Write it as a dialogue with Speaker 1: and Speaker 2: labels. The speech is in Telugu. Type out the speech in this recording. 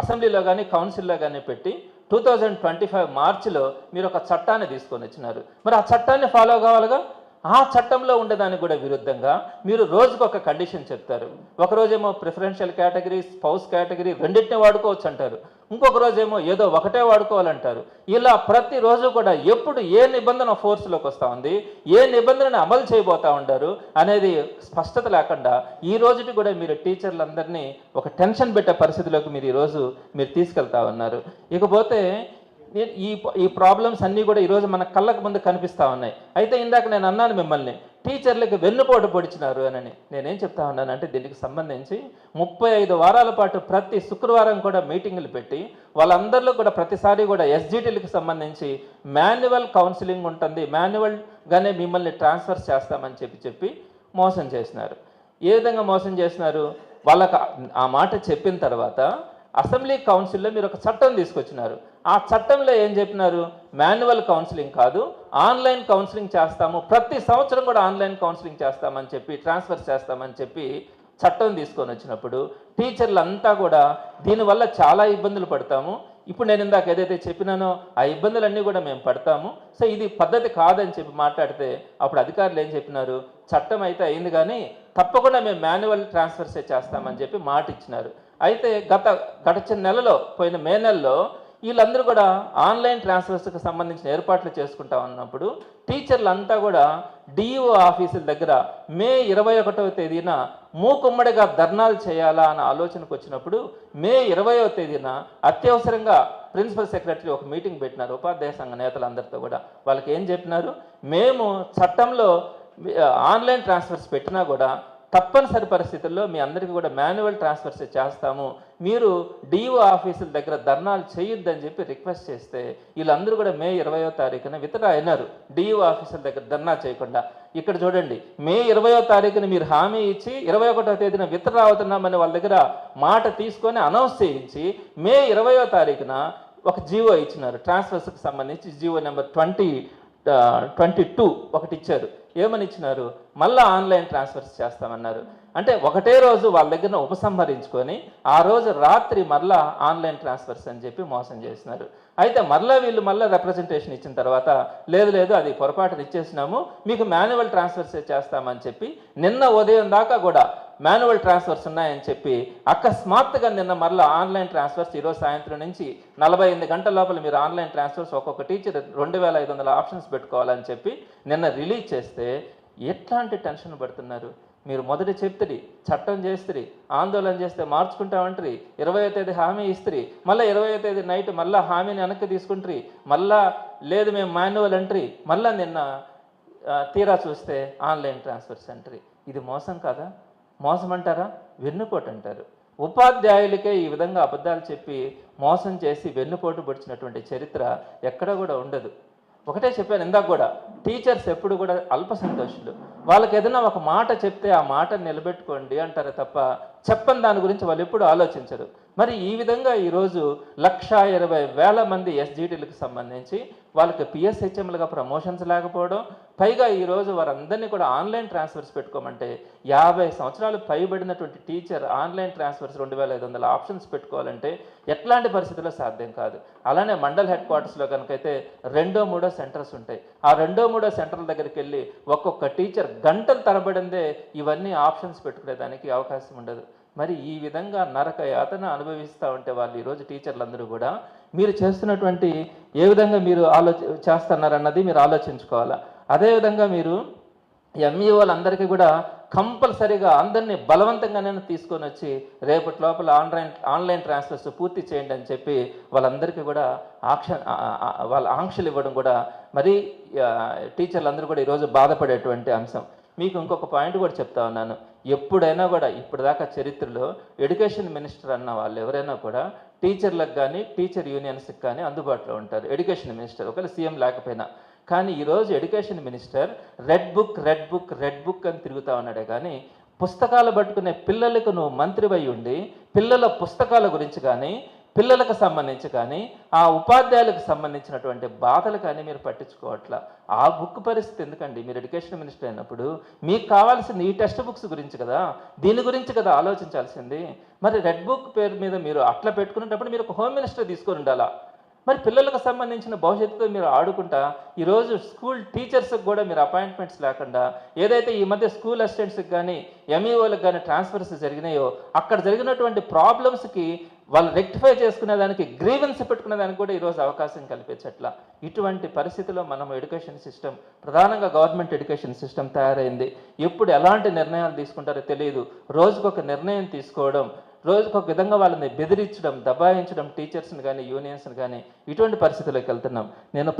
Speaker 1: అసెంబ్లీలో కానీ కౌన్సిల్లో కానీ పెట్టి టూ థౌజండ్ ట్వంటీ ఫైవ్ మార్చిలో మీరు ఒక చట్టాన్ని తీసుకొని వచ్చినారు. మరి ఆ చట్టాన్ని ఫాలో కావాలిగా? ఆ చట్టంలో ఉండేదానికి కూడా విరుద్ధంగా మీరు రోజుకు ఒక కండిషన్ చెప్తారు. ఒకరోజేమో ప్రిఫరెన్షియల్ కేటగిరీ స్పౌస్ కేటగిరీ రెండింటిని వాడుకోవచ్చు అంటారు ఇంకొక రోజేమో ఏదో ఒకటే వాడుకోవాలంటారు. ఇలా ప్రతిరోజు కూడా ఎప్పుడు ఏ నిబంధన ఫోర్స్లోకి వస్తూ ఉంది ఏ నిబంధనని అమలు చేయబోతూ ఉంటారు అనేది స్పష్టత లేకుండా ఈ రోజుటి కూడా మీరు టీచర్లందరినీ ఒక టెన్షన్ పెట్టే పరిస్థితిలోకి మీరు ఈరోజు మీరు తీసుకెళ్తా ఉన్నారు. ఇకపోతే ఈ ఈ ప్రాబ్లమ్స్ అన్నీ కూడా ఈరోజు మన కళ్ళకు ముందు కనిపిస్తూ ఉన్నాయి. అయితే ఇందాక నేను అన్నాను మిమ్మల్ని టీచర్లకు వెన్నుపోటు పొడిచినారు అని నేనేం చెప్తా ఉన్నానంటే దీనికి సంబంధించి ముప్పై ఐదు వారాల పాటు ప్రతి శుక్రవారం కూడా మీటింగులు పెట్టి వాళ్ళందరిలో కూడా ప్రతిసారి కూడా ఎస్జిటీలకు సంబంధించి మాన్యువల్ కౌన్సిలింగ్ ఉంటుంది. మాన్యువల్గానే మిమ్మల్ని ట్రాన్స్ఫర్ చేస్తామని చెప్పి చెప్పి మోసం చేసినారు. ఏ విధంగా మోసం చేసినారు? వాళ్ళకు ఆ మాట చెప్పిన తర్వాత అసెంబ్లీ కౌన్సిల్లో మీరు ఒక చట్టం తీసుకొచ్చినారు. ఆ చట్టంలో ఏం చెప్పినారు? మాన్యువల్ కౌన్సిలింగ్ కాదు ఆన్లైన్ కౌన్సిలింగ్ చేస్తాము ప్రతి సంవత్సరం కూడా ఆన్లైన్ కౌన్సిలింగ్ చేస్తామని చెప్పి ట్రాన్స్ఫర్ చేస్తామని చెప్పి చట్టం తీసుకొని వచ్చినప్పుడు టీచర్లు అంతా కూడా దీనివల్ల చాలా ఇబ్బందులు పడతాము. ఇప్పుడు నేను ఇందాక ఏదైతే చెప్పినానో ఆ ఇబ్బందులన్నీ కూడా మేము పడతాము. సో ఇది పద్ధతి కాదని చెప్పి మాట్లాడితే అప్పుడు అధికారులు ఏం చెప్పినారు? చట్టం అయితే అయింది కానీ తప్పకుండా మేము మాన్యువల్ ట్రాన్స్ఫర్సే చేస్తామని చెప్పి మాట ఇచ్చినారు అయితే గత గడిచిన నెలలో పోయిన మే నెలలో వీళ్ళందరూ కూడా ఆన్లైన్ ట్రాన్స్ఫర్స్కి సంబంధించిన ఏర్పాట్లు చేసుకుంటా ఉన్నప్పుడు టీచర్లు అంతా కూడా డిఈఓ ఆఫీసుల దగ్గర మే ఇరవై ఒకటవ తేదీన మూకుమ్మడిగా ధర్నాలు చేయాలా అన్న ఆలోచనకు వచ్చినప్పుడు మే ఇరవయవ తేదీన అత్యవసరంగా ప్రిన్సిపల్ సెక్రటరీ ఒక మీటింగ్ పెట్టినారు ఉపాధ్యాయ సంఘ నేతలందరితో కూడా. వాళ్ళకి ఏం చెప్పినారు? మేము చట్టంలో ఆన్లైన్ ట్రాన్స్ఫర్స్ పెట్టినా కూడా తప్పనిసరి పరిస్థితుల్లో మీ అందరికీ కూడా మాన్యువల్ ట్రాన్స్ఫర్స్ చేస్తాము. మీరు డిఓ ఆఫీసుల దగ్గర ధర్నాలు చేయొద్దని చెప్పి రిక్వెస్ట్ చేస్తే వీళ్ళందరూ కూడా మే ఇరవయో తారీఖున వితరా అయినారు. డిఓ ఆఫీసుల దగ్గర ధర్నా చేయకుండా. ఇక్కడ చూడండి మే ఇరవయో తారీఖున మీరు హామీ ఇచ్చి ఇరవై ఒకటో తేదీన వితరా అవుతున్నామని వాళ్ళ దగ్గర మాట తీసుకొని అనౌన్స్ చేయించి మే ఇరవయో తారీఖున ఒక జీవో ఇచ్చినారు. ట్రాన్స్ఫర్స్కి సంబంధించి GO number twenty twenty two ఒకటి ఇచ్చారు. ఏమని ఇచ్చినారు? మళ్ళీ ఆన్లైన్ ట్రాన్స్ఫర్స్ చేస్తామన్నారు. అంటే ఒకటే రోజు వాళ్ళ దగ్గర ఉపసంహరించుకొని ఆ రోజు రాత్రి మళ్ళా ఆన్లైన్ ట్రాన్స్ఫర్స్ అని చెప్పి మోసం చేసినారు. అయితే మళ్ళీ వీళ్ళు మళ్ళీ రిప్రజెంటేషన్ ఇచ్చిన తర్వాత లేదు లేదు అది పొరపాటున ఇచ్చేసినాము మీకు మాన్యువల్ ట్రాన్స్ఫర్స్ చేస్తామని చెప్పి నిన్న ఉదయం దాకా కూడా మాన్యువల్ ట్రాన్స్ఫర్స్ ఉన్నాయని చెప్పి అకస్మాత్తుగా నిన్న మరలా ఆన్లైన్ ట్రాన్స్ఫర్స్ ఈరోజు సాయంత్రం నుంచి నలభై ఎనిమిది గంటల లోపల మీరు ఆన్లైన్ ట్రాన్స్ఫర్స్ ఒక్కొక్క టీచర్ రెండు వేల ఐదు వందల ఆప్షన్స్ పెట్టుకోవాలని చెప్పి నిన్న రిలీజ్ చేస్తే ఎట్లాంటి టెన్షన్ పడుతున్నారు? మీరు మొదట చెప్తుంది చట్టం చేస్తుంది ఆందోళన చేస్తే మార్చుకుంటామంటారు ఇరవై తేదీ హామీ ఇస్తుంది మళ్ళీ ఇరవయో తేదీ నైట్ మళ్ళీ హామీని వెనక్కి తీసుకుంటారు మళ్ళా లేదు మేము మాన్యువల్ అంటారు మళ్ళీ నిన్న తీరా చూస్తే ఆన్లైన్ ట్రాన్స్ఫర్స్ అంటారు. ఇది మోసం కాదా? మోసం అంటారా వెన్నుపోటు అంటారు. ఉపాధ్యాయులకే ఈ విధంగా అబద్ధాలు చెప్పి మోసం చేసి వెన్నుపోటు పొడిచినటువంటి చరిత్ర ఎక్కడ కూడా ఉండదు. ఒకటే చెప్పాను ఇందాక కూడా టీచర్స్ ఎప్పుడు కూడా అల్ప సంతోషులు వాళ్ళకి ఏదైనా ఒక మాట చెప్తే ఆ మాట నిలబెట్టుకోండి అంటారు తప్ప చెప్పని దాని గురించి వాళ్ళు ఎప్పుడు ఆలోచించరు. మరి ఈ విధంగా ఈరోజు లక్షా ఇరవై వేల మంది ఎస్జీటీలకు సంబంధించి వాళ్ళకి పిఎస్హెచ్ఎంలుగా ప్రమోషన్స్ లేకపోవడం పైగా ఈరోజు వారందరినీ కూడా ఆన్లైన్ ట్రాన్స్ఫర్స్ పెట్టుకోమంటే యాభై సంవత్సరాలు పైబడినటువంటి టీచర్ ఆన్లైన్ ట్రాన్స్ఫర్స్ రెండు వేల ఐదు వందల ఆప్షన్స్ పెట్టుకోవాలంటే ఎట్లాంటి పరిస్థితుల్లో సాధ్యం కాదు. అలానే మండల్ హెడ్ క్వార్టర్స్లో కనుకైతే రెండో మూడో సెంటర్స్ ఉంటాయి. ఆ రెండో మూడో సెంటర్ల దగ్గరికి వెళ్ళి ఒక్కొక్క టీచర్ గంటలు తరబడిందే ఇవన్నీ ఆప్షన్స్ పెట్టుకునేదానికి అవకాశం ఉండదు. మరి ఈ విధంగా నరక యాతన అనుభవిస్తూ ఉంటే వాళ్ళు ఈరోజు టీచర్లందరూ కూడా మీరు చేస్తున్నటువంటి ఏ విధంగా మీరు ఆలోచ చేస్తున్నారన్నది మీరు ఆలోచించుకోవాలా? అదేవిధంగా మీరు ఎంఈఓలందరికీ కూడా కంపల్సరీగా అందరినీ బలవంతంగానే తీసుకొని వచ్చి రేపటి లోపల ఆన్లైన్ ఆన్లైన్ ట్రాన్స్ఫర్స్ పూర్తి చేయండి అని చెప్పి వాళ్ళందరికీ కూడా ఆక్ష వాళ్ళ ఆంక్షలు ఇవ్వడం కూడా మరి టీచర్లందరూ కూడా ఈరోజు బాధపడేటువంటి అంశం. మీకు ఇంకొక పాయింట్ కూడా చెప్తా ఉన్నాను. ఎప్పుడైనా కూడా ఇప్పటిదాకా చరిత్రలో ఎడ్యుకేషన్ మినిస్టర్ అన్న వాళ్ళు ఎవరైనా కూడా టీచర్లకు కానీ టీచర్ యూనియన్స్కి కానీ అందుబాటులో ఉంటారు. ఎడ్యుకేషన్ మినిస్టర్ ఒకవేళ సీఎం లేకపోయినా. కానీ ఈరోజు education minister red book red book red book అని తిరుగుతా ఉన్నాడే కానీ పుస్తకాలు పట్టుకునే పిల్లలకు నువ్వు మంత్రివై ఉండి పిల్లల పుస్తకాల గురించి కానీ పిల్లలకు సంబంధించి కానీ ఆ ఉపాధ్యాయులకు సంబంధించినటువంటి బాధలు కానీ మీరు పట్టించుకోవట్లా. ఆ బుక్ పరిస్థితి ఎందుకండి? మీరు ఎడ్యుకేషన్ మినిస్టర్ అయినప్పుడు మీకు కావాల్సింది ఈ టెక్స్ట్ బుక్స్ గురించి కదా? దీని గురించి కదా ఆలోచించాల్సింది? మరి రెడ్ బుక్ పేరు మీద మీరు అట్లా పెట్టుకునేటప్పుడు మీరు ఒక హోమ్ మినిస్టర్ తీసుకొని ఉండాలా? మరి పిల్లలకు సంబంధించిన భవిష్యత్తుతో మీరు ఆడుకుంటా ఈరోజు స్కూల్ టీచర్స్కి కూడా మీరు అపాయింట్మెంట్స్ లేకుండా ఏదైతే ఈ మధ్య స్కూల్ అసిస్టెంట్స్కి కానీ ఎంఈఓలకు కానీ ట్రాన్స్ఫర్స్ జరిగినాయో అక్కడ జరిగినటువంటి ప్రాబ్లమ్స్కి వాళ్ళు రెక్టిఫై చేసుకునే దానికి గ్రీవెన్స్ పెట్టుకునే దానికి కూడా ఈరోజు అవకాశం కల్పించట్ల. ఇటువంటి పరిస్థితిలో మనం ఎడ్యుకేషన్ సిస్టమ్ ప్రధానంగా గవర్నమెంట్ ఎడ్యుకేషన్ సిస్టమ్ తయారైంది. ఎప్పుడు ఎలాంటి నిర్ణయాలు తీసుకుంటారో తెలియదు రోజుకొక నిర్ణయం తీసుకోవడం రోజుకు ఒక విధంగా వాళ్ళని బెదిరించడం దబాయించడం టీచర్స్ని కానీ యూనియన్స్ని కానీ ఇటువంటి పరిస్థితుల్లోకి వెళ్తున్నాం. నేను